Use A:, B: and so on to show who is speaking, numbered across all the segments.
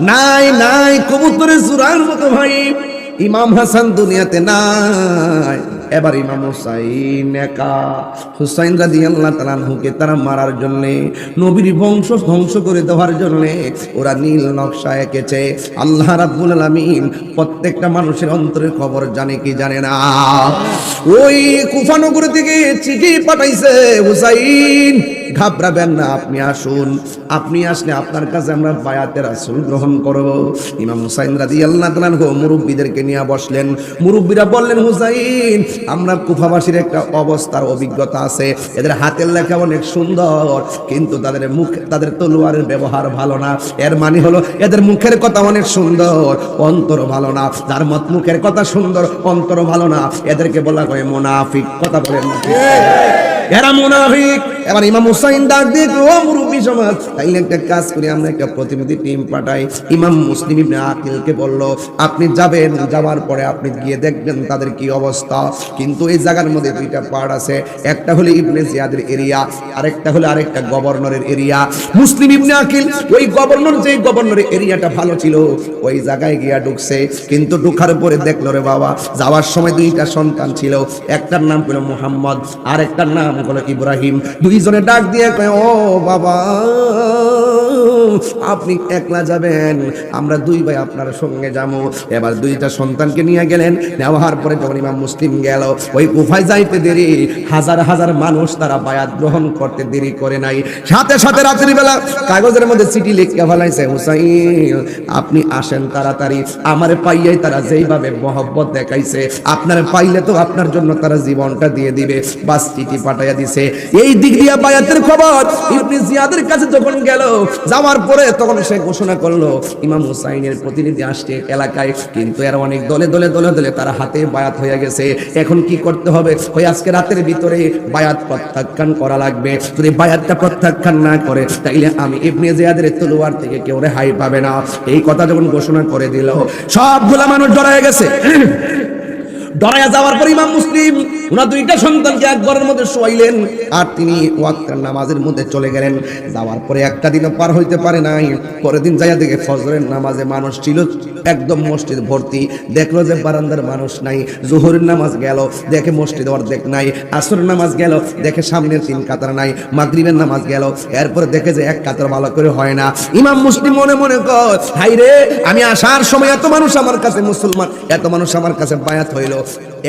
A: নাই নাই, কবুতরের জুরার মতো ভাই। ইমাম হাসান দুনিয়াতে নাই। এবার ইমাম হুসাইন একা। হুসাইন রাদি আল্লাহ তালানহুকে তারা মারার জন্যে, নবীর বংশ ধ্বংস করে দেওয়ার জন্যে ওরা নীল নকশা এঁকেছে। আল্লাহ রাব্বুল আলামিন প্রত্যেকটা মানুষের অন্তরের খবর জানে কি জানে না। ওই কুফানগর থেকে চিঠি পাঠাইছে হুসাইন। ঘাবড়াবেন না, আপনি আসুন। আপনি আসলে আপনার কাছে আমরা বায়াতের আসল গ্রহণ করব। ইমাম হুসাইন রাজি আল্লাহ তালানহু মুরব্বীদেরকে নিয়ে বসলেন। মুরব্বীরা বললেন, হুসাইন, আমরা কুফাবাসীর একটা অবস্থার অভিজ্ঞতা আছে। এদের হাতের লেখা অনেক সুন্দর, কিন্তু তাদের মুখ, তাদের তলোয়ারের ব্যবহার ভালো না। এর মানে হলো, এদের মুখের কথা অনেক সুন্দর, অন্তর ভালো না। যার মত মুখের কথা সুন্দর, অন্তর ভালো না। এদেরকে বলা হয় মোনাফিক। কথা বলেন না। এরা মুনাফিক। এবার ইমাম হুসাইন ডাক দিয়ে ও মুরব্বী সমাজ, তাইলে একটা কাজ করি, আমরা একটা প্রতিনিধি টিম পাঠাই। ইমাম মুসলিম ইবনে আকিলকে বলল, আপনি যাবেন, যাওয়ার পরে আপনি গিয়ে দেখবেন তাদের কি অবস্থা। কিন্তু এই জায়গার মধ্যে দুইটা পার্ট আছে, একটা হলো ইবনে জিয়াদের এরিয়া, আরেকটা হলো আরেকটা গভর্নরের এরিয়া। মুসলিম ইবনে আকিল, ওই গভর্নর যে গভর্নরের এরিয়াটা ভালো ছিল, ওই জায়গায় গিয়া ঢুকছে, কিন্তু ঢুকার পরে দেখল রে বাবা, যাওয়ার সময় দুইটা সন্তান ছিল, একটার নাম হলো মুহাম্মদ আর একটার নাম হলো ইব্রাহিম দুইজনে ডাক দিয়ে কয়, ও বাবা, আপনি একলা যাবেন, আমরা দুই ভাই আপনার সঙ্গে যাব। এবার দুইটা সন্তানকে নিয়ে গেলেন, নেওয়ার পরে যখন ইমাম মুসলিম গেল। ওই গুফায় যাইতে দেরি, হাজার হাজার মানুষ তারা বায়াত গ্রহণ করতে দেরি করে নাই। সাথে সাথে রাত্রি বেলা কাগজের মধ্যে চিঠি লিখে ফেলাইছে, হুসাইন, আপনি আসেন তাড়াতাড়ি। আমার পাইয়াই তারা যেইভাবে মহব্বত দেখাইছে, আপনার পাইলে তো আপনার জন্য তারা জীবনটা দিয়ে দিবে। বাস চিঠি পাঠাইয়া দিছে। এই দিক দিয়া বায়াতের খবর, ইবনে জিয়াদের কাছে যখন গেল, যাওয়ার পরে তখন সে ঘোষণা করল, ইমাম হুসাইনের প্রতিনিধি আসছে এলাকায়, কিন্তু এর অনেক দলে দলে দলে দলে তার হাতে বায়াত হয়ে গেছে। এখন কি করতে হবে? ওই আজকে রাতের ভিতরে বায়াত প্রত্যাখ্যান করা লাগবে। যদি বায়াতটা প্রত্যাখ্যান না করে, তাইলে আমি ইবনে জিয়াদের তলোয়ার থেকে কেউ রেহাই পাবে না। এই কথা যখন ঘোষণা করে দিল, সবগুলা মানুষ ডরায় গেছে। ডরায়া যাওয়ার পর ইমাম মুসলিম ওনার দুইটা সন্তানকে এক ঘরের মধ্যে শোয়াইলেন আর তিনি ওয়াক্তের নামাজের মধ্যে চলে গেলেন। যাওয়ার পরে একটা দিনও পার হইতে পারে নাই। পরের দিন যাইয়া দেখে ফজরের নামাজে মানুষ ছিল একদম মসজিদ ভর্তি। দেখল যে বারান্দার মানুষ নাই। জোহরের নামাজ গেল, দেখে মসজিদ অর্ধেক নাই। আসরের নামাজ গেল, দেখে সামনের তিন কাতার নাই। মাগরিবের নামাজ গেল, এরপরে দেখে যে এক কাতার ভালো করে হয় না। ইমাম মুসলিম মনে মনে কর হাই রে আমি আসার সময় এত মানুষ আমার কাছে মুসলমান, এত মানুষ আমার কাছে বায়াত হইল।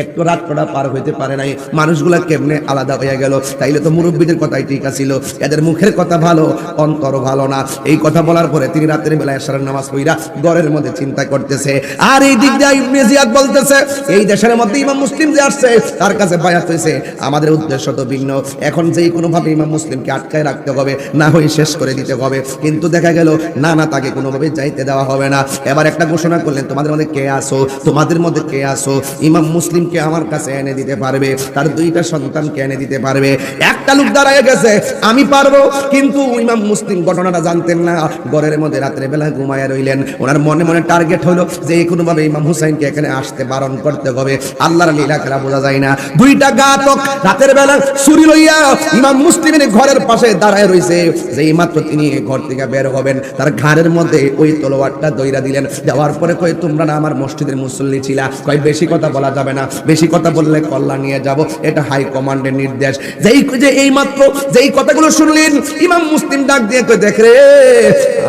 A: একটু রাত্রটা পার হইতে পারে নাই। মানুষগুলা কেমনে আলাদা হয়ে গেল? তাইলে তো মুরব্বীদের কথাই ঠিক আছিল। এদের মুখের কথা ভালো অন্তর ভালো না। এই কথা বলার পরে তিনি রাতের বেলা এসারের নামাজ পইরা ঘরের মধ্যে চিন্তা করতেছে। আর এই দিক দিয়ে ইবনে বলতেছে, এই দেশের মধ্যে ইমাম মুসলিম যে আসছে, তার কাছে বায়াত হয়েছে আমাদের উদ্দেশ্য তো ভিন্ন। এখন যেই কোনোভাবে ইমাম মুসলিমকে আটকায় রাখতে হবে, না হয়ে শেষ করে দিতে হবে। কিন্তু দেখা গেল, না না, তাকে কোনোভাবে যাইতে দেওয়া হবে না। এবার একটা ঘোষণা করলেন, তোমাদের মধ্যে কে আসো তোমাদের মধ্যে কে আসো ইমাম মুসলিমকে আমার কাছে এনে দিতে পারবে, তার দুইটা সন্তানকে এনে দিতে পারবে। একটা লোক দাঁড়ায় গেছে, আমি পারব, কিন্তু ইমাম মুসলিম ঘটনাটা জানতেন না। ঘরের মধ্যে রাত্রে বেলা ঘুমায় রইলেন। ওনার মনে মনে টার্গেট হলো যে কোনোভাবে ইমাম হুসাইনকে এখানে আসতে বারণ করতে হবে। আল্লাহর লীলা খেলা বোঝা যায় না। দুইটা গাতক রাতের বেলা ছুরি লইয়া ইমাম মুসলিমের ঘরের পাশে দাঁড়ায় রইছে। যেই মাত্র তিনি ঘর থেকে বের হবেন, তার ঘাড়ের মধ্যে ওই তলোয়ারটা দইরা দিলেন। দেওয়ার পরে কই তোমরা না আমার মসজিদের মুসল্লি ছিলা? কই বেশি কথা বলা যাবে না। বেশি কথা বললে কল্লা নিয়ে যাব। এটা হাই কমান্ডের নির্দেশ। যেই যে এই মাত্র যেই কথাগুলো শুনলেন, ইমাম মুসলিম ডাক দিয়ে কই দেখ রে,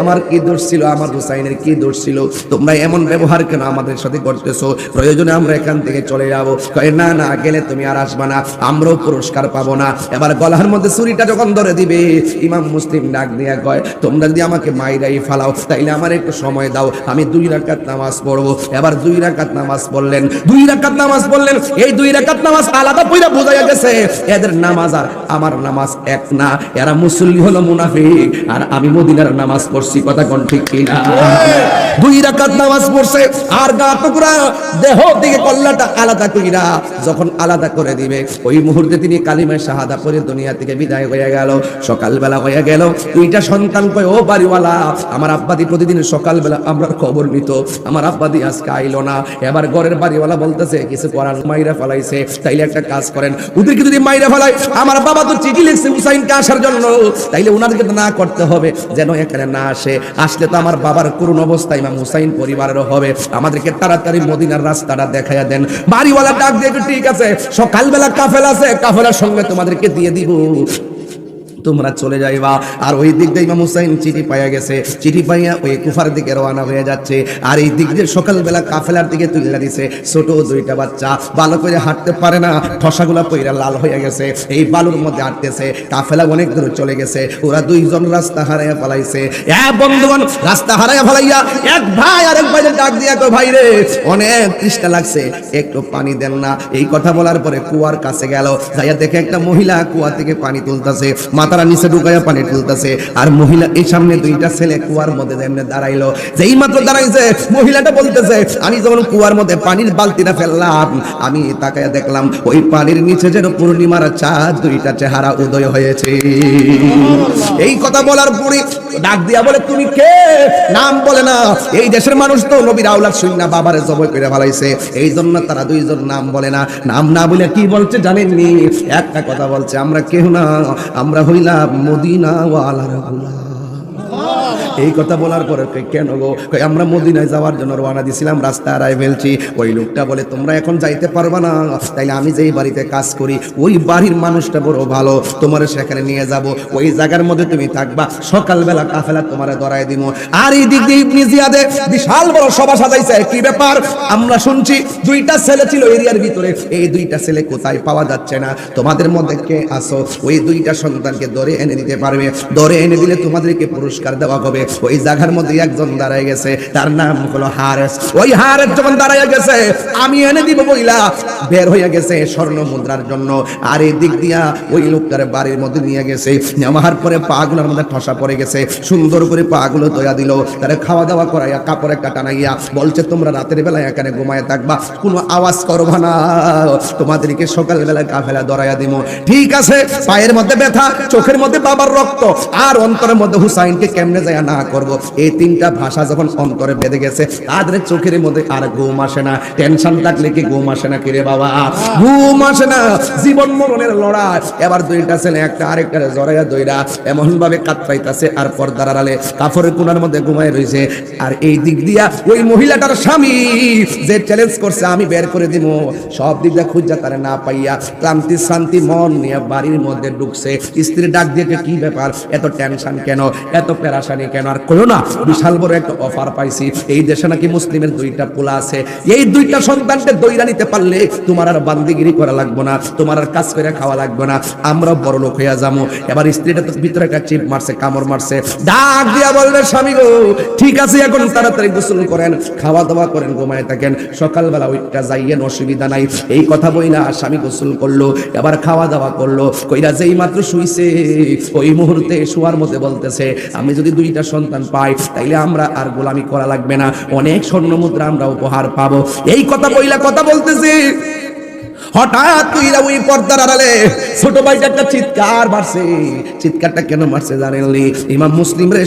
A: আমার কি দোষ ছিল? আমার হুসাইনের কি দোষ ছিল? তোমরা এমন ব্যবহার কেন আমাদের সাথে করতেছো? প্রয়োজনে আমরা এখান থেকে চলে যাব। কয়, না না, গেলে তুমি আর আসবা না। আমরাও পুরস্কার পাবো না। এবার গলার মধ্যে ছুরিটা যখন ধরে দিবে, ইমাম মুসলিম ডাক দিয়ে কয়, তোমরা যদি আমাকে মাইরাই ফালাও, তাইলে আমার একটু সময় দাও। আমি দুই রাকাত নামাজ পড়ব। এবার দুই রাকাত নামাজ পড়লেন। দুই রাকাত নামাজ পড়লেন, এই দুই রাকাত নামাজ আলাদা পইরা বোঝা গেছে, এদের নামাজ আর আমার নামাজ এক না, এরা মুসল্লি হলো মুনাফিক, আর আমি মদিনার নামাজ পড়ছি, কথা কোন ঠিক কিনা? দুই রাকাত নামাজ পড়ছে, আর গা টুকরা দেহ থেকে কল্লাটা আলাদা কইরা যখন আলাদা করে দিবে, ওই মুহূর্তে তিনি কালিমায় শাহাদা পরে দুনিয়া থেকে বিদায় হয়ে গেল, সকালবেলা হয়ে গেল, দুইটা সন্তান কয়, ও বাড়িওয়ালা, আমার আব্বাদি প্রতিদিন সকালবেলা আমরা খবর নিত, আমার আব্বাদি আজকে আইলো না। এবার ঘরের বাড়িওয়ালা বলতেছে কিছু করার মাইরা ফেলাইছে। তাইলে একটা কাজ করেন ওদেরকে যদি মাইরা ফেলাই আমার বাবা তো চিঠি লিখছে হুসাইনকে আসার জন্য। তাইলে ওনাদেরকে না করতে হবে, যেন এখানে না আসে। আসলে তো আমার বাবার করুণ অবস্থা ইমাম হুসাইন পরিবারেরও হবে। আমাদেরকে তাড়াতাড়ি মদিনার রাস্তাটা দেখাইয়া দেন। বাড়িওয়ালা ডাক দিয়ে ঠিক আছে, সকালবেলা কাফেলা আছে, কাফেলার সঙ্গে তোমাদেরকে দিয়ে দিব। তোমরা চলে যাইবা। আর ওই দিক দিয়ে ইমাম হুসাইন চিঠি পাইয়া গেছে। চিঠি পাইয়া ওই কুফার দিকে রওনা হয়ে যাচ্ছে। আর এই দিক দিয়ে সকালবেলা কাফেলার দিকে তুলে দিছে। ছোট দুইটা বাচ্চা। ভালো করে হাঁটতে পারে না। ঠসাগুলা পইরা লাল হয়ে গেছে। এই বালুর মধ্যে হাঁটতেছে। কাফেলা অনেক দূর চলে গেছে। ওরা দুইজন রাস্তা হারাইয়া ফেলাইছে। এক বন্ধুগণ, রাস্তা হারাইয়া ফেলাইয়া এক ভাই আর এক ভাইয়ের ডাক দিয়া কো ভাই রে, অনেক তৃষ্ণা লাগছে। একটু পানি দেন না। এই কথা বলার পরে কুয়ার কাছে গেল। যাইয়া দেখে একটা মহিলা কুয়া থেকে পানি তুলতেছে। মাথারা নিচে ঢুকাইয়া পানি তুলতেছে। আর মহিলা এই সামনে দুইটা ছেলে কুয়ার মধ্যে যেমনি দাঁড়াইলো, যেই মাত্র দাঁড়াইছে, মহিলাটা বলতেছে, আমি যখন কুয়ার মধ্যে পানির বালতিটা ফেললাম, আমি তাকাইয়া দেখলাম, ওই পানির নিচে যেন পূর্ণিমার চাঁদ দুইটা চেহারা উদয় হয়েছে। এই কথা বলার পরে ডাক দিয়া বলে, তুমি কে? নাম বলে না। এই দেশের মানুষ তো নবীর আউলাদ শুন না বাবারে জবই করে ফেলাইছে। এই জন্য তারা দুইজন নাম বলে না। নাম না বলে কি বলছে জানেননি? একটা কথা বলছে, আমরা কেউ না, আমরা হইলাম মদিনা ওয়ালার আল্লাহ। এই কথা বলার পরে কেন গো? আমরা মদিনায় যাওয়ার জন্য রওনা দিছিলাম, রাস্তা হারাই ফেলছি। ওই লোকটা বলে, তোমরা এখন যাইতে পারবা না। তাইলে আমি যেই বাড়িতে কাজ করি, ওই বাড়ির মানুষটা বড় ভালো। তোমার সেখানে নিয়ে যাব। ওই জায়গার মধ্যে তুমি থাকবা। সকালবেলা কাফেলা তোমার ধরাই দিব। আর এই দিক দিয়ে ইবনে জিয়াদে বিশাল বড় সভা সাজাইছে। কি ব্যাপার? আমরা শুনছি দুইটা ছেলে ছিল এরিয়ার ভিতরে। এই দুইটা ছেলে কোথায় পাওয়া যাচ্ছে না? তোমাদের মধ্যে কে আসো ওই দুইটা সন্তানকে ধরে এনে দিতে পারবে। ধরে এনে দিলে তোমাদেরকে পুরস্কার দেওয়া হবে। ওই জায়গার মধ্যে একজন দাঁড়ায় গেছে, তার নাম হলো হারেস। ওই হারেস যখন দাঁড়ায় গেছে, আমি এনে দিব বইলা, বের হয়ে গেছে স্বর্ণ মুদ্রার জন্য। আর এই দিক দিয়া ওই লোকটার বাড়ির মধ্যে নিয়ে গেছে। নেওয়ার পরে পাগুলোর মধ্যে ঠসা পড়ে গেছে, সুন্দর করে পাগুলো দয়া দিল। তারা খাওয়া দাওয়া করাইয়া কাপড় একটা টানাইয়া বলছে, তোমরা রাতের বেলায় এখানে ঘুমায় থাকবা, কোনো আওয়াজ করবা না। তোমাদেরকে সকালবেলা কাফেলা দরাইয়া দিব ঠিক আছে, পায়ের মধ্যে ব্যথা, চোখের মধ্যে বাবার রক্ত, আর অন্তরের মধ্যে হুসাইনকে কেমনে যায় না করব। এই তিনটা ভাষা যখন অন্তরে বেঁধে গেছে, তাদের চোখের মধ্যে আর ঘুম আসে না। টেনশন থাকলে কি ঘুম আসে না? কিরে বাবা? ঘুম আসে না। জীবন মরণের লড়াই। এবার দুইটা ছেলে, একটা আরেকটা জড়াইয়া দইরা এমন ভাবে কাত পাইতাছে আর পর্দার আড়ালে কাপড়ের কোনার মধ্যে ঘুমায় রয়েছে আর এই দিক দিয়া ওই মহিলাটার স্বামী যে চ্যালেঞ্জ করছে, আমি বের করে দিব সব দিক দিয়ে খুঁজা তারা না পাইয়া ক্লান্তি শান্তি মন নিয়ে বাড়ির মধ্যে ঢুকছে। স্ত্রী ডাক দিয়ে কি ব্যাপার? এত টেনশন কেন? এত পেরাশানি কেন? আর কইও না? বিশাল বড় একটা অফার পাইছি। এই দেশে নাকি মুসলিমের দুইটা পোলা আছে। এই দুইটা সন্তানকে দইরা নিতে পারলে তোমার আর বান্দিগিরি করা লাগবে না, তোমার আর কাজ করে খাওয়া লাগবে না। আমরা বড় লোক হইয়া যাব এবার স্ত্রীটা তো ভিতরে একটা চিপ মারছে, কামড় মারছে। ডাক দিয়া বলবে, স্বামী গো, ঠিক আছে, এখন তাড়াতাড়ি গোসল করেন খাওয়া দাওয়া করেন, ঘুমায় থাকেন। সকালবেলা ওইটা যাইয়েন, অসুবিধা নাই। এই কথা বই না স্বামী গোসল করল, এবার খাওয়া দাওয়া করল। কইরা যেই মাত্র শুইছে, ওই মুহূর্তে শোয়ার মধ্যে বলতেছে, আমি যদি দুইটা সন্তান পাই, তাইলে আমরা আর গোলামি করা লাগবে না। অনেক স্বর্ণ মুদ্রা আমরা উপহার পাবো। এই কথা বইলা কথা বলতেছে। হঠাৎ চিৎকার চিৎকারটা কেন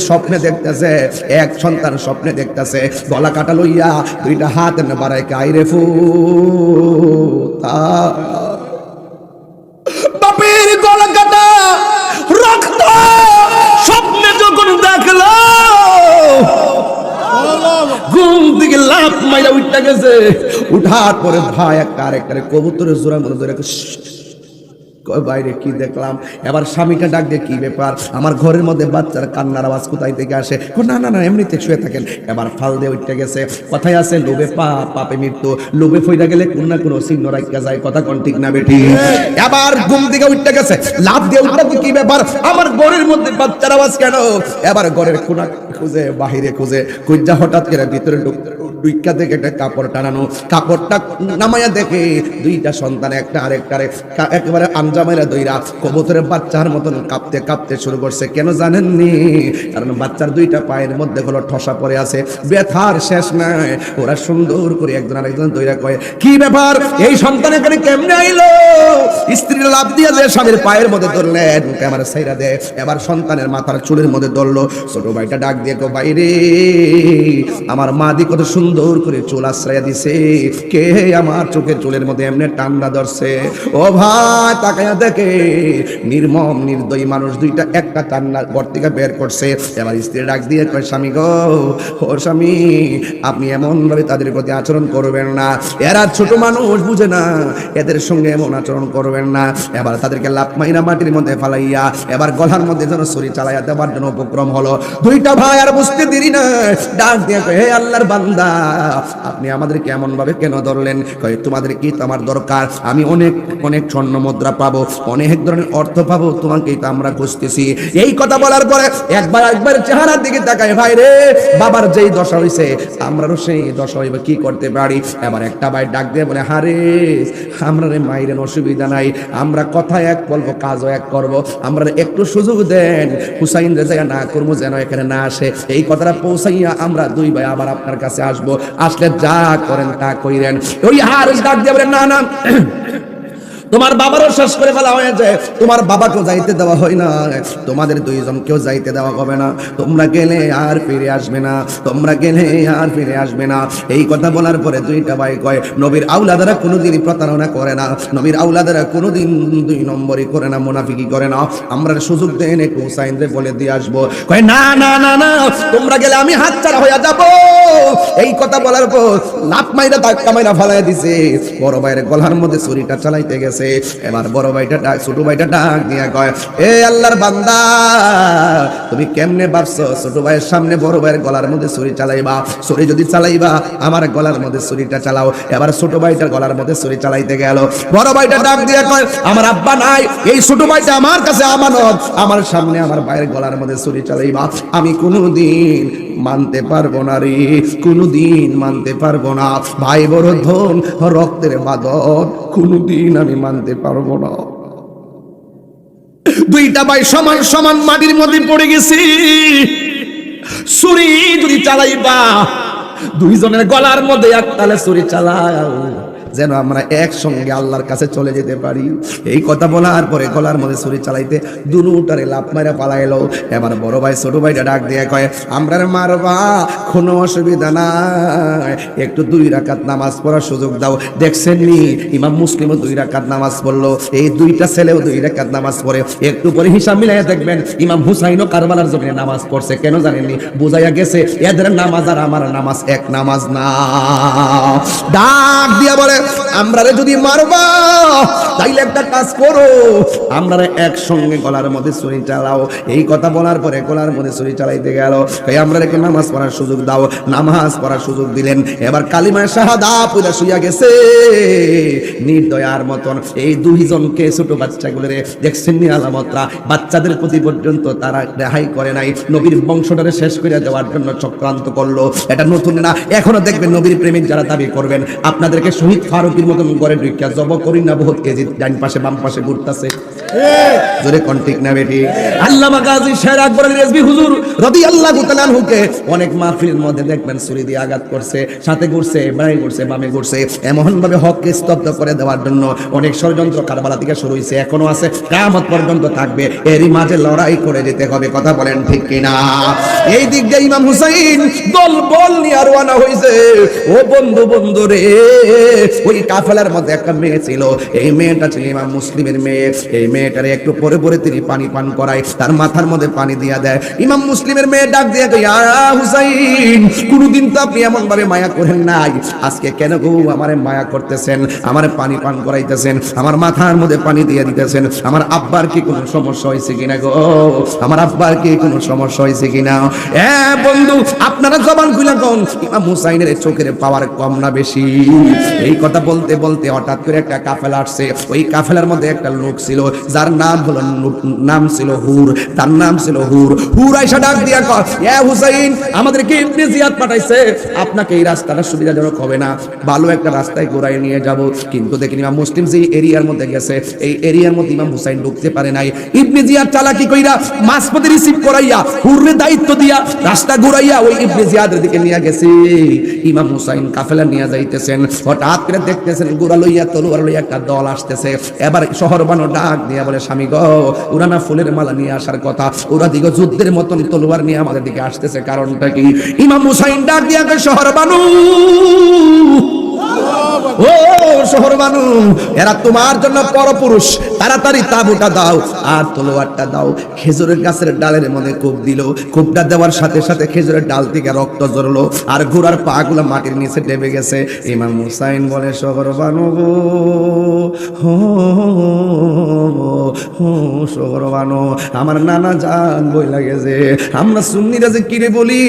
A: স্বপ্নে দেখতেছে, এক সন্তান স্বপ্নে দেখতেছে। গলা কাটা লইয়া দুইটা এনে বাড়ায় কাইরে গলা কাটা রক্ত স্বপ্নে যখন দেখল ঘুম থেকে লাভ মাইরা উঠতে গেছে। উঠার পরে ভাই একটা আরেকটারে কবুতরের জোড়া মনে ধরে বাইরে কি দেখলাম? এবার স্বামীটা ডাক দিয়ে, কি ব্যাপার? আমার ঘরের মধ্যে বাচ্চার কান্নার আওয়াজ কোথায় থেকে আসে? না না না, এমনিতে শুয়ে থাকেন। এবার ফাল দিয়ে উঠতে গেছে। কথায় আছে, লোভে পাপ, পাপে মৃত্যু। লোভে ফইরা গেলে কোন না কোন চিহ্ন রাখা যায়। কথা কোন ঠিক না বেটি এবার ঘুম থেকে উঠতে গেছে। লাভ দিয়ে উঠতে কি ব্যাপার? আমার ঘরের মধ্যে বাচ্চার আওয়াজ কেন? এবার ঘরের কোনা খুঁজে, বাহিরে খুঁজে। খুঁজা হঠাৎ করে ভিতরে ঢুকতে দুইকা থেকে একটা কাপড় টানানো, কাপড়টা নামাইয়া দেখে দুইটা সন্তান, একটা আরেকটারে একেবারে আঞ্জামেরা দইরা কবুতরের বাচ্চার মতন কাঁপতে কাঁপতে শুরু করছে। কেন জানেননি? কারণ বাচ্চার দুইটা পায়ের মধ্যে হলো ঠসা পড়ে আছে, ব্যথার শেষ নাই। ওরা সুন্দর করে একজন আরেকজন দইরা কয়, কি ব্যাপার? এই সন্তান এখানে কেমনে আইলো? স্ত্রী লাভ দিয়ে যে স্বামীর পায়ের মধ্যে ধরলেন ক্যামেরা সাইরা দে। এবার সন্তানের মাথার চুলের মধ্যে ধরলো, ছোট ভাইটা ডাক দিয়ে কো বাইরে আমার মা দি কত সুন্দর করে চুল আশ্রয় দিছে। কে আমার চোখের চুলের মধ্যে এমনি টান্ডা ধরছে? ও ভাই, তাকায়া দেখে। নির্মম, নির্দয়ী মানুষ দুইটা, একটা টান্না ঘর থেকে বের করছে। এবার স্ত্রী ডাক দিয়ে কয়, স্বামী গো, ও স্বামী, আপনি এমন ভাবে তাদের প্রতি আচরণ করবেন না। এরা ছোট মানুষ, বুঝে না। এদের সঙ্গে এমন আচরণ করবেন না। এবার তাদেরকে লাভ মাইনা মাটির মধ্যে ফালাইয়া, এবার গলার মধ্যে যেন শরীর চালাইয়া দেওয়ার জন্য উপক্রম হলো। দুইটা ভাই আর বুঝতে দেরি না ডাক দিয়ে হে আল্লাহর বান্দা আপনি আমাদেরকে এমন ভাবে কেন ধরলেন? তোমাদের কি তো দরকার? আমি অনেক অনেক স্বর্ণ মুদ্রা পাবো, অনেক ধরনের অর্থ পাবো, তোমাকেই তো আমরা খুঁজতেছি। এই কথা বলার পরে একবার একবার চেহারার দিকে তাকায়, ভাই রে, বাবার যেই দশা হইছে আমরাও সেই দশা হইবে, কি করতে পারি? এবার একটা ভাই ডাক দিয়ে বলে, হারে, আমরা রে মাইরেন অসুবিধা নাই, আমরা কথা এক বলব, কাজও এক করব, আমরা একটু সুযোগ দেন, হুসাইন রে না করব যেন এখানে না আসে। এই কথাটা পৌঁছাইয়া আমরা দুই ভাই আবার আপনার কাছে আসব। আসলে যা করেন তা কইরেন। ওই হার ডাক দিয়ে না না। তোমার বাবারও শেষ করে ফেলা হয়েছে। তোমার বাবাকেও যাইতে দেওয়া হয় না। তোমাদের দুইজনকেও যাইতে দেওয়া হবে না। তোমরা গেলে আর ফিরে আসবে না। তোমরা গেলে আর ফিরে আসবে না। এই কথা বলার পরে দুইটা ভাই কয়, নবীর আউলাদারা কোনোদিনই প্রতারণা করে না। নবীর আউলাদারা কোনোদিন দুই নম্বরই করে না মুনাফিকি করে না। আমরা সুযোগ দেন একটু হুসাইনরে বলে দিয়ে আসব। কয়, না না না না, তোমরা গেলে আমি হাত ছাড়া হইয়া যাব। এই কথা বলার পর লাভ মাইরা ধাক্কা মাইরা ফালাই দিছে। বড় ভাইয়ের গলার মধ্যে ছুরিটা চালাইতে গেছে। এবার বড় ভাইটা ডাক, ছোট ভাইটা ডাক দিয়া কয়, এ আল্লাহর বান্দা, তুমি কেমনে ভাবছ? ছোট ভাইয়ের সামনে বড় ভাইয়ের গলার মধ্যে ছুরি চালাইবা। ছুরি যদি চালাইবা, আমার গলার মধ্যে ছুরিটা চালাও। এবার ছোট ভাইটার গলার মধ্যে ছুরি চালাইতে গেল। বড় ভাইটা ডাক দিয়া কয়, আমার আব্বা নাই, এই ছোট ভাইটা আমার কাছে আমানত। আমার সামনে আমার ভাইয়ের গলার মধ্যে ছুরি চালাইবা। আমি কোনোদিন মানতে পারব না রে, কোনোদিন মানতে পারব না। ভাই বড় ধন, রক্তের বাদত, কোনোদিন আমি মানতে পারব না। দুইটা ভাই সমান সমান মাটির মধ্যে পড়ে গেছি। ছুরি যদি চালাইবা, দুইজনের গলার মধ্যে এক তালে ছুরি চালাও। যেন আমরা একসঙ্গে আল্লাহর কাছে চলে যেতে পারি। এই কথা বলার পরে গলার মধ্যে ছুরি চালাইতে দুনুটারে লাভ মারা পালাইলো। এবার বড় ভাই, ছোট ভাইটা ডাক দিয়ে কয় আমরা মারবা, কোনো অসুবিধা নাই। একটু দুই রাকাত নামাজ পড়ার সুযোগ দাও। দেখছেন নি, ইমাম মুসলিমও দুই রাকাত নামাজ পড়ল। এই দুইটা ছেলেও দুই রাকাত নামাজ পড়ে। একটু পরে হিসাব মিলাই দেখবেন, ইমাম হুসাইনও কারবালার জমিনে নামাজ পড়ছে। কেন জানেননি? বোঝাইয়া গেছে, এদের নামাজ আর আমার নামাজ এক নামাজ না। ডাক দিয়া বলে আমরা যদি মারবা, তাইলে একটা কাজ করো। আমরা একসঙ্গে গলার মধ্যে ছুরি চালাও। এই কথা বলার পরে গলার মধ্যে ছুরি চালাইতে গেল। তাই আমরা রেখে নামাজ পড়ার সুযোগ দাও? নামাজ পড়ার সুযোগ দিলেন। এবার কালিমায় শাহাদা পুরা শুইয়া গেছে। নির্দয়ার মতন এই দুইজনকে ছোট বাচ্চাগুলোরে দেখছেন নি আলামতরা? বাচ্চাদের প্রতি পর্যন্ত তারা রেহাই করে নাই। নবীর বংশটারে শেষ করে দেওয়ার জন্য চক্রান্ত করল। এটা নতুন না, এখনও দেখবেন নবীর প্রেমিক যারা দাবি করবেন। আপনাদেরকে শহীদ ফারুকির মতন করে ঢুকিয়া জব করি না বহুত কেজি ডান পাশে বাম পাশে ঘুরতাছে। জোরে না বেটি আল্লামা গাজী শের আকবর আলী রেজবি হুজুর রাদিয়াল্লাহু তাআলা হুকে অনেক মাহফিলের মধ্যে দেখবেন, ছুরি দিয়ে আঘাত করছে, সাথে ঘুরছে ঘুরছে, বামে ঘুরছে এমন ভাবে হককে স্তব্ধ করে দেওয়ার জন্য অনেক ষড়যন্ত্র কারবালা থেকে শুরু হয়েছে, এখনও আছে, কিয়ামত পর্যন্ত থাকবে, এরই মাঝে লড়াই করে যেতে হবে, কথা বলেন ঠিক এই দিক দিয়ে ইমাম হুসাইন দল বল নিয়ে রওনা হইছে ও বন্ধু বন্ধু রে, ওই কাফেলার মধ্যে একটা মেয়ে ছিল, এই মেয়েটা ছিল ইমাম মুসলিমের মেয়ে, এই মেয়েটারে একটু পরে পরে তিনি পানি পান করায় তার মাথার মধ্যে পানি দিয়া দেয়। ইমাম মুসলিমের মেয়ে ডাক দিয়ে কই, "আ, হুসাইন কোনদিন তো আপনি এমন ভাবে মায়া করেন নাই। আজকে কেন গো আমারে মায়া করতেছেন? আমারে পানি পান করাইতেছেন আমার মাথার মধ্যে পানি দিয়ে দিতেছেন। আমার আব্বার কি কোনো সমস্যা হয়েছে কিনা গো? আমার আব্বার কি কোনো সমস্যা হয়েছে কিনা? এ বন্ধু আপনারা জবান খুলে কোন ইমাম হুসাইনের চোখের পাওয়ার কম না বেশি? এই কথা বলতে বলতে হঠাৎ করে একটা কাফেলা আসছে। ওই কাফেলার মধ্যে একটা লোক ছিল যার নাম হলো নাম ছিল হুর, তার নাম ছিল হুর। হুর আইসা ডাক দিয়া কর এ হুসাইন আমাদেরকে ইবনে জিয়াদ পাঠাইছে? আপনাকে এই রাস্তাটা সুবিধাজনক হবে না। ভালো একটা রাস্তায় ঘোরাই নিয়ে যাব। কিন্তু দেখেন ইমাম মুসলিম যে এরিয়ার মধ্যে গেছে, এই এরিয়ার মধ্যে ইমাম হুসাইন ঢুকতে পারে নাই। ইবনে জিয়াদ চালাকি কইরা মাসপতি রিসিভ করাইয়া হুররে দায়িত্ব দিয়া রাস্তা ঘুরাইয়া ওই ইবনে জিয়াদের দিকে নিয়ে গেছে। ইমাম হুসাইন কাফেলা নিয়ে যাইতেছেন। হঠাৎ করে দেখতেছেন গোড়া লইয়া, তলোয়ার লইয়া একটা দল আসতেছে। এবার শহর বানো ডাক দিয়া বলে, স্বামী গো ওরা না ফুলের মালা নিয়ে আসার কথা। ওরা দিকে যুদ্ধের মতন তলোয়ার নিয়ে আমাদের দিকে আসতেছে। কারণটা কি? ইমাম হুসাইন ডাক দিয়া শহর বানু বানু এরা তোমার জন্য পরপুরুষ। তাড়াতাড়ি তাবুটা দাও আর তলোয়ারটা দাও। খেজুরের গাছের ডালের মধ্যে কূপ দিল। কূপটা দেওয়ার সাথে সাথে খেজুরের ডাল থেকে রক্ত জড়লো আর ঘোড়ার পা গুলো মাটির নিচে ডেবে গেছে। ইমাম হুসাইন বলে, শহর বানু গো, হো শহর বানু, আমার নানা জান বই লাগে যে আমরা সুন্নিরা যে কিরে বলি,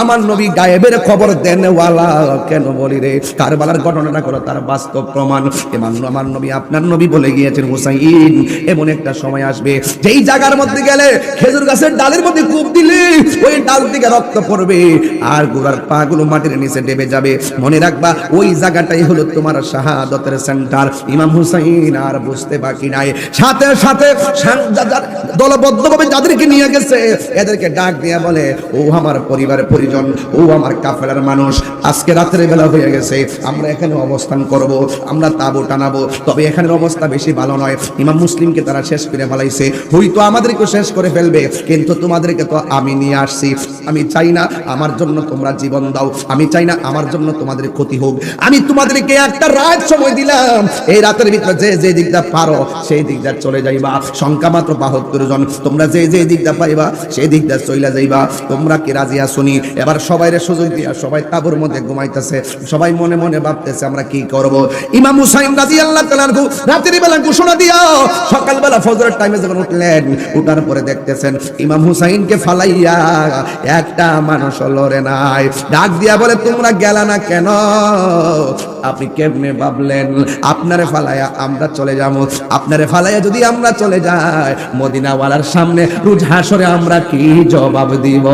A: আমার নবী গায়েবের খবর দেন ওয়ালা কেন বলি রে? কারবালার ঘটনাটা করো, তার বাস্তব প্রমাণ। এমন আমার নবী, আপনার নবী বলে গিয়েছেন হুসাইন, এমন একটা সময় আসবে, যেই জায়গার মধ্যে গেলে খেজুর গাছের ডালের মধ্যে কূপ দিলে ওই ডাল থেকে রক্ত পড়বে, আর গোড়ার মাটির নিচে ডেবে যাবে। মনে রাখবা, ওই জায়গাটাই হলো তোমার শাহাদতের সেন্টার ইমাম হুসাইন আর বুঝতে বাকি নাই। সাথে সাথে দলবদ্ধভাবে যাদেরকে নিয়ে গেছে, এদেরকে ডাক দিয়ে বলে, ও আমার পরিবারের পরিজন, ও আমার কাফেলার মানুষ, আজকে রাতের বেলা হয়ে গেছে, আমরা এখানে অবস্থান করব, আমরা তাবু টানাবো টানাবো। তবে এখানের অবস্থা বেশি ভালো নয়। ইমাম মুসলিমকে তারা শেষ করে ফেলাইছে। হয়তো আমাদেরকে শেষ করে ফেলবে, কিন্তু তোমাদেরকে তো আমি নিয়ে আসছি। আমি চাই না আমার জন্য তোমরা জীবন দাও। আমি চাই না আমার জন্য তোমাদের ক্ষতি হোক। আমি তোমাদেরকে একটা রাত সময় দিলাম। এই রাতের ভিতরে যে যে দিকটা পারো, সেই দিকটা চলে যাইবা। সংখ্যা মাত্র বাহাত্তর জন। তোমরা যে যে দিকটা পাইবা, সেই দিকটা চলে যাইবা। তোমরা কি রাজি আসুনি? এবার সবাই সুযোগ দিয়া সবাই তাবুর মধ্যে ঘুমাইতেছে। সবাই মনে মনে ভাবতেছে, আমরা কি করব? ইমাম বেলা ঘোষণা দিয়া সকালবেলা ফজরের টাইমে যখন উঠলেন, উঠার পরে দেখতেছেন ইমাম হুসাইনকে ফালাইয়া একটা মানুষ লড়ে নাই। ডাক দিয়া বলে, তোমরা না কেন? আপনি কেমনে ভাবলেন? আপনারে ফালাইয়া আমরা চলে আপনারে ফালাইয়া যদি আমরা চলে যাই, মদিনাওয়ালার সামনে রোজ হাসরে আমরা কি জবাব দিব?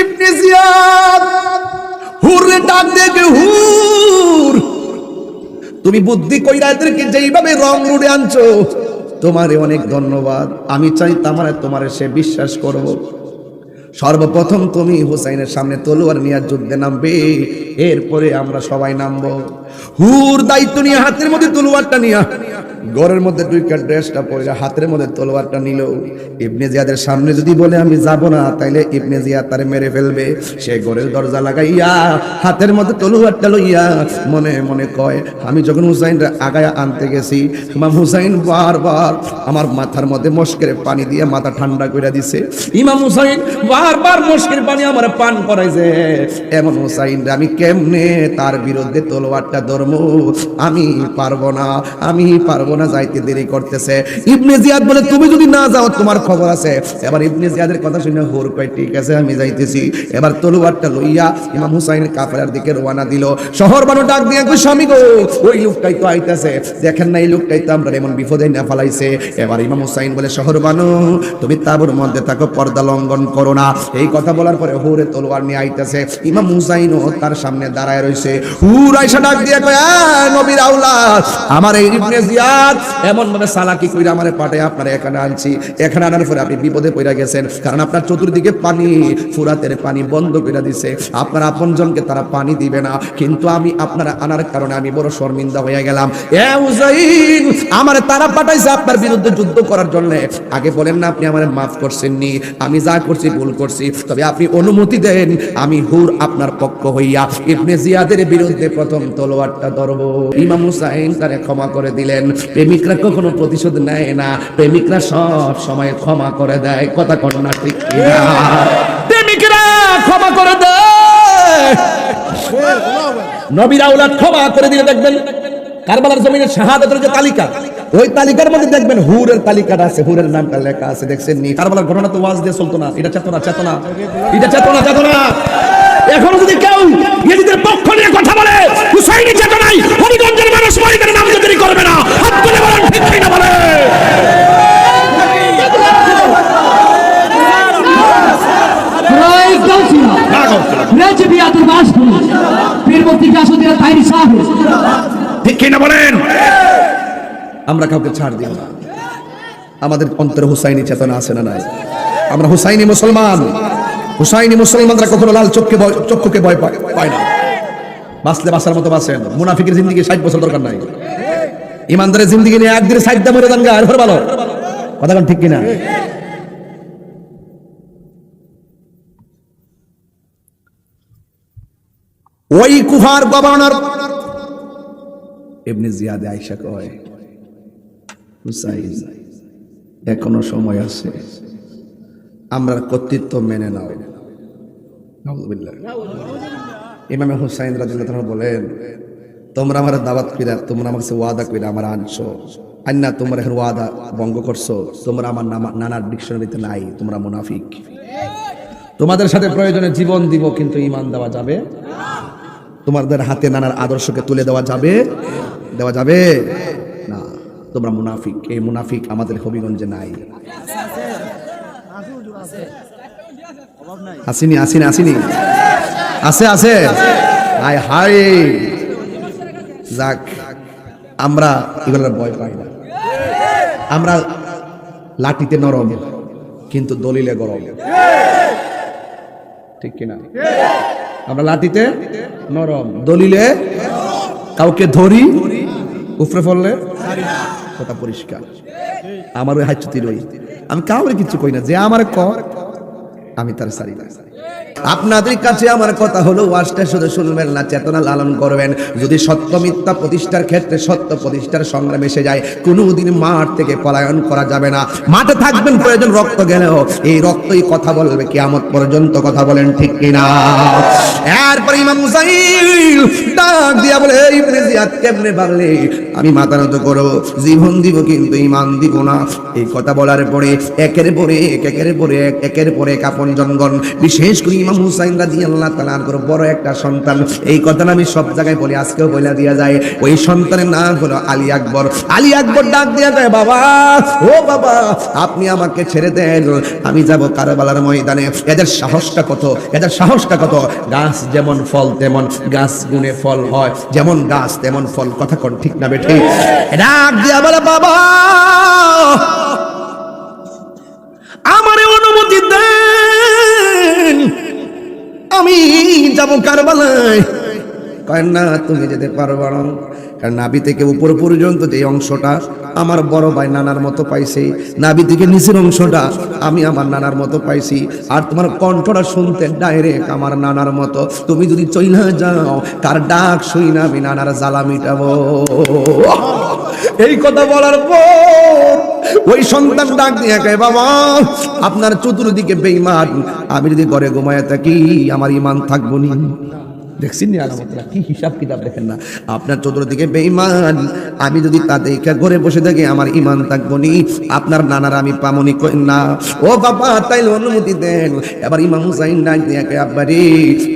A: ইবনে জিয়াদ, হুররে ডাক দেখে হুর তুমি বুদ্ধি কইরা এদেরকে যেইভাবে রং রুড়ে আনছো, তোমারে অনেক ধন্যবাদ। আমি চাই তামারে তোমারে সে বিশ্বাস করব সর্বপ্রথম তুমি হুসাইনের সামনে তলোয়ার নিয়ে যুদ্ধে নামবে, এরপরে আমরা সবাই নামব। হুর দায়িত্ব নিয়ে, হাতের মধ্যে তলোয়ারটা নিয়ে। ঘরের মধ্যে দুইটা ড্রেসটা পরে হাতের মধ্যে তলোয়ারটা নিল। ইবনে জিয়াদের সামনে যদি বলে, আমি যাব না, তাইলে ইবনে জিয়াদ তারে মেরে ফেলবে। সে ঘরের দরজা লাগাইয়া হাতের মধ্যে তলোয়ারটা লইয়া মনে মনে কয়, আমি যখন হুসাইন আগায়া আনতে গেছি, ইমাম হুসাইন বারবার আমার মাথার মধ্যে মস্কের পানি দিয়ে মাথা ঠান্ডা করে দিছে। ইমাম হুসাইন বারবার মস্কের পানি আমার পান করাইছে। এমন হুসাইন আমি কেমনে তার বিরুদ্ধে তলোয়ারটা ধরবো? আমি পারব না, আমি পারব না যাইতে দেরি করতেছে। ইবনে জিয়াদ বলে তুমি যদি না যাও তোমার খবর আছে। এবার ইবনে জিয়াদের কথা শুনে হুর কয় ঠিক আছে আমি যাইতেছি। এবার তলোয়ারটা লইয়া ইমাম হুসাইন কাফেলার দিকে রওনা দিল। শহর বানো ডাক দিয়ে কই স্বামী গো ওই লোকটাই তো আইতাছে। দেখেন না এই লোকটাই তো আমরা এমন বিপদে না ফেলাইছে। এবার ইমাম হুসাইন বলে শহর বানো তুমি তাবুর মধ্যে থাকো পর্দা লঙ্ঘন করো না। এই কথা বলার পরে হুরে তলোয়ার নিয়ে আইতাছে। ইমাম হুসাইনও তার সামনে দাঁড়ায় রইছে। হুর আইসা ডাক দিয়ে কয় "আ, নবীর আউলাদ আমার এই ইবনে জিয়াদ এমন ভাবে সালাকি কইরা আমারে পাঠায় আপনারা এখানে আনছি। এখানে আনার পরে আপনি বিপদে পড়ে গেছেন। কারণ আপনার চতুর্দিকে পানি, ফুরাতের পানি বন্ধ করে দিছে। আপনার আপনজনকে তারা পানি দিবে না। কিন্তু আমি আপনারা আনার কারণে আমি বড় শর্মিন্দা হয়ে গেলাম। এ হুসাইন আমার তারা পাঠাইছে আপনার বিরুদ্ধে যুদ্ধ করার জন্য। আগে বলেন না, আপনি আমার মাফ করছেন নি আমি যা করছি ভুল করছি। তবে আপনি অনুমতি দেন, আমি হুর আপনার পক্ষ হইয়া ইবনে জিয়াদের বিরুদ্ধে প্রথম তলোয়ারটা ধরব। ইমাম হুসাইন তারে ক্ষমা করে দিলেন। প্রেমিকরা কখনো প্রতিশোধ নেয় না। প্রেমিকরা সব সময় ক্ষমা করে দেয়। কথা কন্যা ঠিক? প্রেমিকরা ক্ষমা করে দেয়। নবীর আউলাদ ক্ষমা করে দিলে দেখবেন কারবালার জমিনের শাহাদাতের যে তালিকা, ওই তালিকার মধ্যে দেখবেন হুরের তালিকাটা আছে, হুরের নামটা লেখা আছে দেখছেন নি কারবালার ঘটনা তো ওয়াজ দিয়ে চলতো না। এটা চেতনা চেতনা। এটা চেতনা চেতনা। এখনও যদি কেউ নিজেদের পক্ষ নিয়ে কথা বলে হুসাইনি চেতনাই হরিগঞ্জের মানুষ মরিদের নাম যদি করবে না হাত তুলে বলেন ঠিক না। বলে আমরা কাউকে ছাড় দিব না। আমাদের অন্তরে হুসাইনি চেতনা আছে না নাই? আমরা হুসাইনি মুসলমান। হুসাইনি মুসলমানরা কখনো লাল চোখকে চক্ষুকে ভয় পায় না। বাঁচলে বাঁচার মতো বাঁচেন। মুনাফিকের জিন্দিগি ষাট বছর দরকার নাই। ইমানদারের জিন্দিগি নিয়ে একদিনে ষাট দাম মরে গা, আর ভালো। কথা ঠিক কিনা? ওই কুহার গভর্নর এমনি জিয়াদে আইসা কয়, হুসাইন, এখনও সময় আছে। আমরা কর্তৃত্ব মেনে নাও। ইমামে হুসাইন রাদিয়াল্লাহু বলেন, তোমরা আমার দাওয়াত কইরা, তোমরা আমার কাছে ওয়াদা কইরা আমার আনছো। আন্না তোমরা এখন ওয়াদা ভঙ্গ করছ। তোমরা আমার নানার ডিকশনারিতে নাই। তোমরা মুনাফিক। তোমাদের সাথে প্রয়োজনে জীবন দিব, কিন্তু ইমান দেওয়া যাবে তোমাদের হাতে নানার আদর্শকে তুলে দেওয়া যাবে দেওয়া যাবে না। তোমরা মুনাফিক। এই মুনাফিক আমাদের হবিগঞ্জে নাই। আসিনি আসিনি আসিনি। আছে আছে। হায় হায়। যাক, আমরা এগুলোর ভয় পাই না। আমরা লাঠিতে নরম, কিন্তু দলিলে গরম। ঠিক কিনা? আমরা লাঠিতে নরম, দলিলে কাউকে ধরি, উফরে পড়লে কথা পরিষ্কার। আমার ওই হাইচুতি রই। আমি কাউরে কিছু কই না যে আমার ক আমি তার সারি আপনাদের কাছে আমার কথা হলো, ওয়াজটা শুধু শুনবেন না, চেতনা লালন করবেন। যদি সত্য মিথ্যা প্রতিষ্ঠার ক্ষেত্রে সত্য প্রতিষ্ঠার সংগ্রাম এসে যায়, কোনোদিন মাঠ থেকে পলায়ন করা যাবে না। মাঠে থাকবেন, প্রয়োজন রক্ত গেলেও। এই রক্তই কথা বলবে, কিয়ামত পর্যন্ত কথা বলেন ঠিক কিনা? এরপর ইমাম মুসাইল ডাক দিয়া বলে ইবনে জিয়াদ কেমনে পারলে আমি মাথা নত করো, জীবন দিব কিন্তু ইমান দিব না। এই কথা বলার পরে, একের পরে এক, একের পরে এক, একের পরে এক আপন জনগণ, বিশেষ করে ইমাম হুসাইন রাদিয়াল্লাহু তাআলা করে বড় একটা সন্তান। এই কথাটা আমি সব জায়গায় বলি, আজকেও বলে দিয়া যায়। ওই সন্তানের নাম হলো আলী আকবর। আলী আকবর ডাক দিয়া যায়, বাবা, ও বাবা, আপনি আমাকে ছেড়ে দেন। আমি যাব কারবালার ময়দানে। এদের সাহসটা কত? এদের সাহসটা কত? গাছ যেমন ফল, তেমন গাছ গুনে ফল হয়। যেমন গাছ, তেমন ফল। কথা কোন ঠিক না বেঠে? ডাক দিয়া বলে, বাবা, আমারে অনুমতি দেন আমি যাব কারবালায়। কয় না, তুমি যেতে পারবা না। কারণ নাবি থেকে উপর পর্যন্ত যে অংশটা আমার বড় ভাই নানার মতো পাইছি, নাবি থেকে নিচের অংশটা আমি আমার নানার মতো পাইছি। আর তোমার কণ্ঠটা শুনতে ডাইরেক্ট আমার নানার মতো। তুমি যদি চইলা যাও কার ডাক শুই না আমি নানার জ্বালা মিটাবো এই কথা বলার পর ওই সন্তান ডাক দিয়ে বাবা, আপনার চতুর্দিকে বেঈমান। আমি যদি ঘরে ঘুমায় থাকি, আমার ইমান থাকব নি? দেখছেন নি আলামতরা কি হিসাব কিতাব দেখেন না? আপনার চতুর্দিকে বেঈমান। আমি যদি তা দেখে ঘরে বসে থাকি, আমার ইমান থাকব নি। আপনার নানার আমি পামনি কই না। ও বাবা, তাইলে অনুমতি দেন। এবার ইমাম হুসাইন ডাক দিয়ে কয় আব্বা রে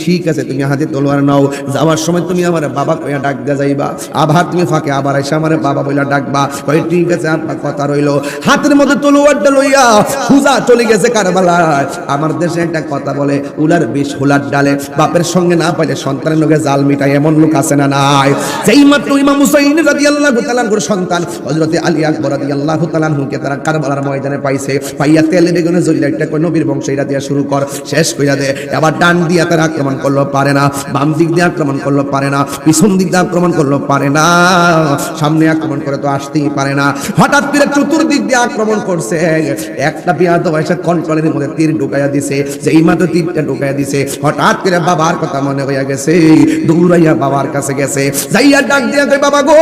A: ঠিক আছে, তুমি হাতে তলোয়ার নাও। যাওয়ার সময় তুমি আমার বাবা কইয়া ডাক দিয়া যাইবা। আবার তুমি ফাঁকে আবার এসে আমার বাবা বইলা ডাকবা। কই ঠিক আছে, আপনার কথা রইল। হাতের মধ্যে তলোয়ারটা লইয়া হুজা চলে গেছে কারবালায়। আমার দেশে একটা কথা বলে, উলার বিষ হুলার ডালে, বাপের সঙ্গে না পাইলে সন্তানের লোকে জাল মিটাই এমন লোক আছে না নাই। যেই মাত্র ইমাম হুসাইন রাদিয়াল্লাহু তাআলা সন্তান, হযরতে আলী আকবর রাদিয়াল্লাহু তাআলা হুকে তারা কারবালার ময়দানে পাইছে। পাইয়া তেলে বেগুনে জ্বলিয়া একটা কই নবীর বংশ এটা দিয়া শুরু কর, শেষ কইরা দে। আবার ডান দিয়া তারা আক্রমণ করল পারে না, বাম দিক দিয়ে আক্রমণ করল পারে না, পিছন দিক দিয়ে আক্রমণ করল পারে না। সামনে আক্রমণ করে তো আসতেই পারে না। হঠাৎ করে চতুর্দিক দিয়ে আক্রমণ করছে। একটা বিয়াদ এসে কন্ট্রোলের মধ্যে তীর ঢুকাইয়া দিছে, যেই মাত্র তীরটা ঢুকাইয়া দিছে, হঠাৎ করে বাবার কথা মনে হইয়া গেছে দৌড়াইয়া বাবার কাছে গেছে। যাইয়া ডাক দিয়া কই বাবা গো,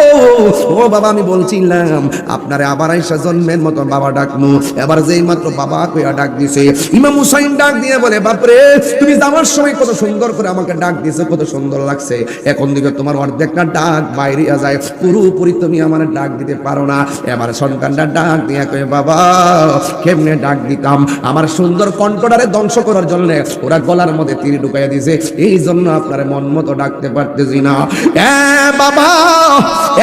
A: ও বাবা, আমি বলছিলাম, আপনারে আবার আইসা জন্মের মতো বাবা ডাকমু। এবার যেই মাত্র বাবা কইয়া ডাক দিছে, ইমাম হুসাইন ডাক দিয়ে বলে, বাপরে, তুমি যাওয়ার সময় কত সুন্দর করে আমাকে ডাক দিয়েছ কত সুন্দর লাগছে। এখন দিকে তোমার অর্ধেকটা ডাক বাইরে যায়, পুরোপুরি তুমি আমার ডাক দিতে পারো না। এবার সন্তানটা ডাক দিয়া কয়ে, বাবা, কেমনে ডাক দিতাম? আমার সুন্দর কণ্ঠটারে ধ্বংস করার জন্য ওরা গলার মধ্যে তীর ঢুকাইয়া দিয়েছে এই জন্য আপনার মন মতো ডাকতে পারতেছি না। বাবা,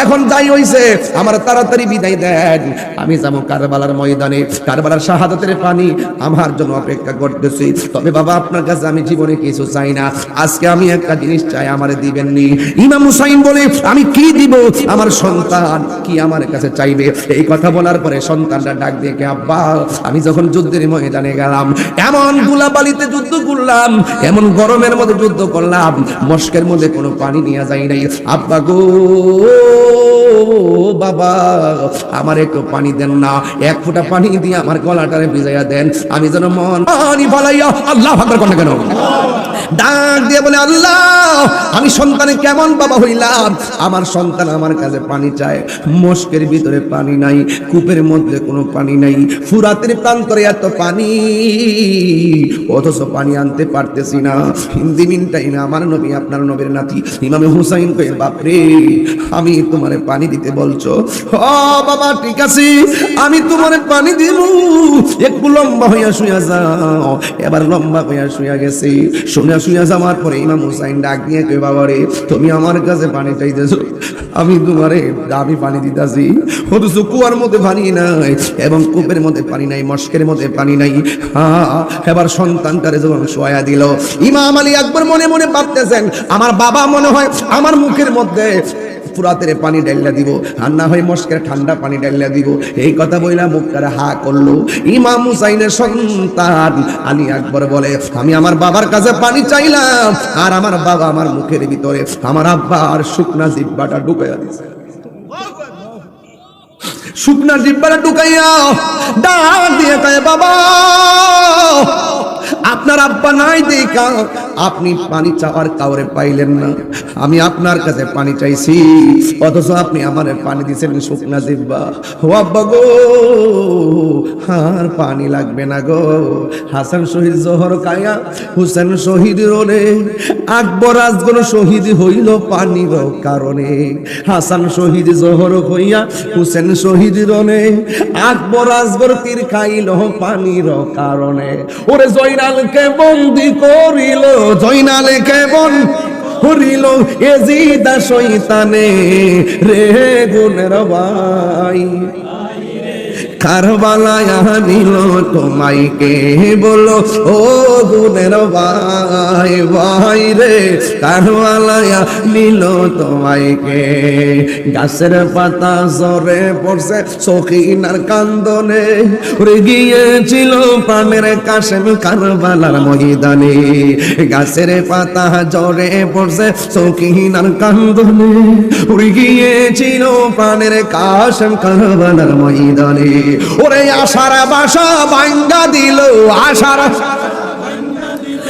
A: এখন যাই হইছে, আমার তাড়াতাড়ি বিদায় দেন। আমি যাব কারবালার ময়দানে, কারবালার শাহাদাতের পানি আমার জন্য অপেক্ষা করতেছি। তবে বাবা, আপনার কাছে আমি জীবনে কিছু চাই না। আজকে আমি একটা জিনিস চাই, আমারে দিবেননি। ইমাম হুসাইন বলে, আমি কি দিব? আমার সন্তান কি আমার কাছে চাইবে? এই কথা বলার পরে সন্তানটা ডাক দিয়ে কে, আব্বা, আমি যখন যুদ্ধের ময়দানে গেলাম, এমন গুলাবালিতে যুদ্ধ করলাম, এমন গরমের মধ্যে যুদ্ধ করলাম মস্কের মধ্যে কোনো পানি নিয়ে যাই নাই। আব্বা গো, বাবা, আমার একটু পানি দেন না। এক ফোঁটা পানি দিয়ে আমার গলাটারে ভিজাইয়া দেন। আমি যেন মন পানি ফালাইয়া আল্লাহ ভাগবার করে কেন? ডাক দিয়ে বলে, আল্লাহ, আমি সন্তানে কেমন বাবা হইলাম? আমার সন্তান আমার কাছে পানি চায়। মস্কের ভিতরে পানি নাই, কূপের মধ্যে কোনো পানি নাই। ফুরাতের প্রান্তরে এত পানি, অথচ পানি আনতে পারতেছি না। হিন্দি মিন টাইমে আমার নবী আপনার নবীর নাতি, ইমামে হুসাইন কয়ে বাপরে, আমি তোমারে পানি দিতে বলছো। ও বাবা, ঠিক আছে, আমি তোমারে পানি দিব একটু লম্বা হইয়া শুয়া যাও। এবার লম্বা হইয়া শুয়া গেছে। শুনে শুয়া যাওয়ার পরে ইমাম হুসাইন ডাক দিয়ে কই বাবা রে, তুমি আমার কাছে পানি চাইতেছো। আমি তোমারে দামি পানি দিতাছি। অথচ কুয়ার মধ্যে পানি নাই, এবং কূপের মধ্যে পানি নাই, মস্কের মধ্যে পানি নাই। হ্যাঁ এবার সন্তানটারে যখন শোয়া দিল, ইমাম আলী একবার মনে মনে ভাবতেছেন আমার বাবা মনে হয় আমার মুখের মধ্যে ফুরাতের পানি ডাইলা দিব আর না হয় মস্কের ঠান্ডা পানি ডাইলা দিব। এই কথা বইলা মুখটারে হা করল। ইমাম হুসাইনের সন্তান আলী আকবর বলে, আমি আমার বাবার কাছে পানি চাইলাম আর আমার বাবা আমার মুখের ভিতরে আমার আব্বা আর শুকনা জিব্বাটা ঢুকাইয়া দিছে। শুকনা জিব্বাটা ঢুকাইয়া ডাক দিয়ে কয়, বাবা, আপনার আব্বা নাই দেখা আপনি পানি চাওয়ার কাউরে পাইলেন না। আমি আপনার কাছে পানি চাইছি। অথচ আপনি আমার পানি দিয়েছেন শুকনা জিব্বা। ও আব্বা গো, আর পানি লাগবে না গো। হাসান শহীদ জহর কায়া, হুসেন শহীদ রোলে। আকবর আজগর শহীদ হইল পানির কারণে। হাসান শহীদ জহর হইয়া, হুসেন শহীদ রনে আকবর আজগর তীর খাইল পানির কারণে। ওরে জয়নালকে বন্দি করিল জয়নালকে কেবল হরিল এজিদা শৈতানে রে গুণের ভাই কারবালায় নিল তোমায় কে বলো, ও গুণের ভাই ভাই রে, কারবালায় নিল তোমায় কে গাছের পাতা জরে পড়ছে, সখিনার কান্দনে উড়ে গিয়েছিল প্রাণের কাশেম কারবালার ময়দানে। গাছের পাতা জরে পড়ছে, সখিনার কান্দনে উড়ে গিয়েছিল প্রাণের কাশেম কারবালার ময়দানে। ওরে আশার বাসা ভাঙ্গা দিল আশার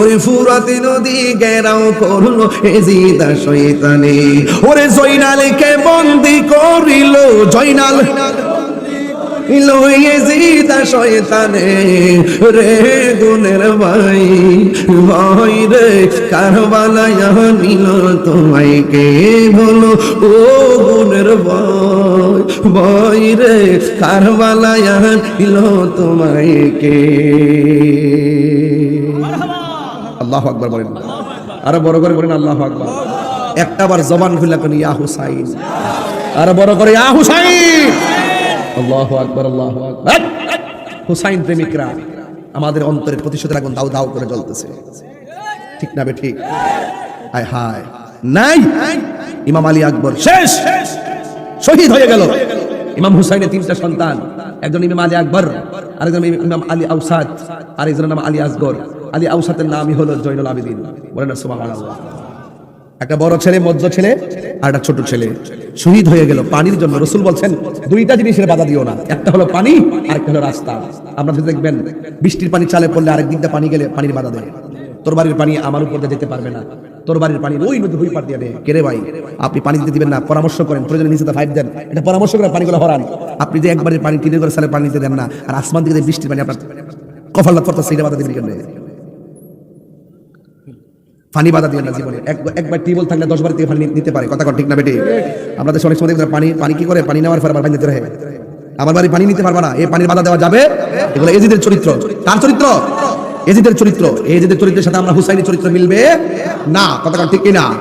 A: ওরে ফুরাতে নদী গেরাও করল এজিদা শয়তানে। ওরে জয়নালকে বন্দি করিল জয়নাল লইয়েজিদা শয়তানে রে গুনের ভাই ভাই রে, কারবালায় নিল তোমায় কে বলো? ও গুনের ভাই ভাই রে, কারবালায় নিল কে? আল্লাহ আকবর বলেন। আরও বড় করে বলেন আল্লাহ আকবর। একটা বার জবান খুলে ইয়া হুসাইন। আরও বড় করে, ইয়া হুসাইন। আল্লাহ আকবর, আল্লাহ হুসাইন প্রেমিকরা আমাদের অন্তরের প্রতিশোধের আগুন দাউ দাউ করে জ্বলতেছে। ঠিক না বে, ঠিক? হায় হায়। নাই! ইমাম আলী আকবর, শেষ! শহীদ হয়ে গেল। ইমাম হুসাইনের তিনটা সন্তান, একজন ইমাম আলী আকবর, আরেকজন ইমাম আলী আউসাদ আরেকজনের নাম আলী আসগর। আলী আউসাদের নামই হলো জৈনুল আবেদিন। বলেন সুবহানাল্লাহ। একটা বড় ছেলে মধ্য ছেলে আর একটা ছোট ছেলে শহীদ হয়ে গেল পানির জন্য। রসুল বলছেন, দুইটা জিনিসের বাধা দিও না। একটা হলো পানি আর একটা হলো রাস্তা। আপনারা যদি দেখবেন, বৃষ্টির পানি চালে পড়লে আরেক দিকটা পানি গেলে পানির বাধা দেয়। তোর বাড়ির পানি আমার উপর দিয়ে যেতে পারবে না। তোর বাড়ির পানি ওই নদী ওই পার দিয়ে কেরে ভাই? আপনি পানি দিতে দিবেন না, পরামর্শ করেন। প্রয়োজনে নিচে ফাইভ দেন। এটা পরামর্শ করে পানিগুলো হরান। আপনি যে একবারের পানি টিনের করে সালে পানি দিতে দেন না, আর আসমান যে বৃষ্টির পানি আপনার কফাল্লাত করতে সেইটা বাধা দিবেন কেন পানি বাধা দিয়ে না জীবনে। এক- একবার টিউবওয়েল থাকলে দশ বার থেকে পানি নিতে পারে। কথা ঠিক না বেটি? আমরা দেশে অনেক সময় পানি পানি কি করে? পানি নেওয়ার পর পানি নিতে রয়ে আমার বাড়ি পানি নিতে পারবা না। এই পানির বাধা দেওয়া যাবে? এগুলো এজিদের চরিত্র। তার চরিত্র? এজিদের চরিত্র। এজিদের চরিত্রের সাথে আমরা হুসাইনি চরিত্র মিলবে? না। কথা ঠিক কিনা?